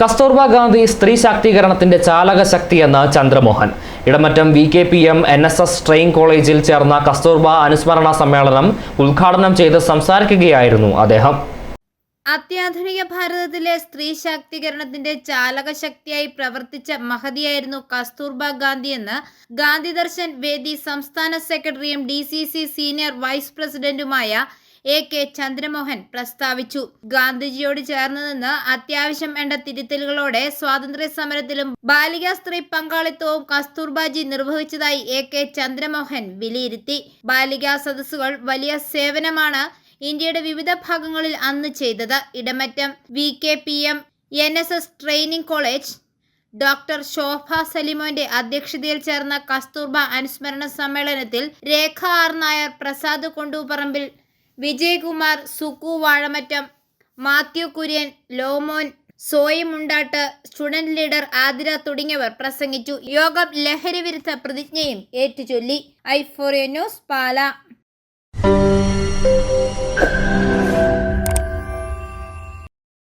കസ്തൂർബ ഗാന്ധി സ്ത്രീ ശാക്തീകരണത്തിന്റെ ചാലക ശക്തിയെന്ന് Chandramohan. Edamattam V K P M N S S train കോളേജിൽ ചേർന്ന കസ്തൂർബ അനുസ്മരണ സമ്മേളനം ഉദ്ഘാടനം ചെയ്ത് സംസാരിക്കുകയായിരുന്നു അദ്ദേഹം. അത്യാധുനിക ഭാരതത്തിലെ സ്ത്രീ ശാക്തീകരണത്തിന്റെ ചാലക ശക്തിയായി പ്രവർത്തിച്ച മഹതിയായിരുന്നു കസ്തൂർബ ഗാന്ധി എന്ന് ഗാന്ധി ദർശൻ വേദി സംസ്ഥാന സെക്രട്ടറിയും ഡി സീനിയർ വൈസ് പ്രസിഡന്റുമായ എ കെ ചന്ദ്രമോഹൻ പ്രസ്താവിച്ചു. ഗാന്ധിജിയോട് ചേർന്ന് നിന്ന് അത്യാവശ്യം വേണ്ട തിരുത്തലുകളോടെ സ്വാതന്ത്ര്യ സമരത്തിലും ബാലികാ സ്ത്രീ പങ്കാളിത്തവും കസ്തൂർബാജി നിർവഹിച്ചതായി എ കെ ചന്ദ്രമോഹൻ വിലയിരുത്തി. ബാലികാ സദസ്സുകൾ വലിയ സേവനമാണ് ഇന്ത്യയുടെ വിവിധ ഭാഗങ്ങളിൽ അന്ന് ചെയ്തത്. Edamattam V K P M N S S training college doctor Shobha സലിമോന്റെ അധ്യക്ഷതയിൽ ചേർന്ന കസ്തൂർബ അനുസ്മരണ സമ്മേളനത്തിൽ Rekha R Nair Prasad Kondooparambil Vijayakumar Sukku Vazhamattam Mathew Kurian Lomon Soyi Mundattu student leader Athira തുടങ്ങിയവർ പ്രസംഗിച്ചു. യോഗം ലഹരി വിരുദ്ധ പ്രതിജ്ഞയും ഏറ്റുചൊല്ലി. ഐ ഫോറിയ ന്യൂസ് പാല.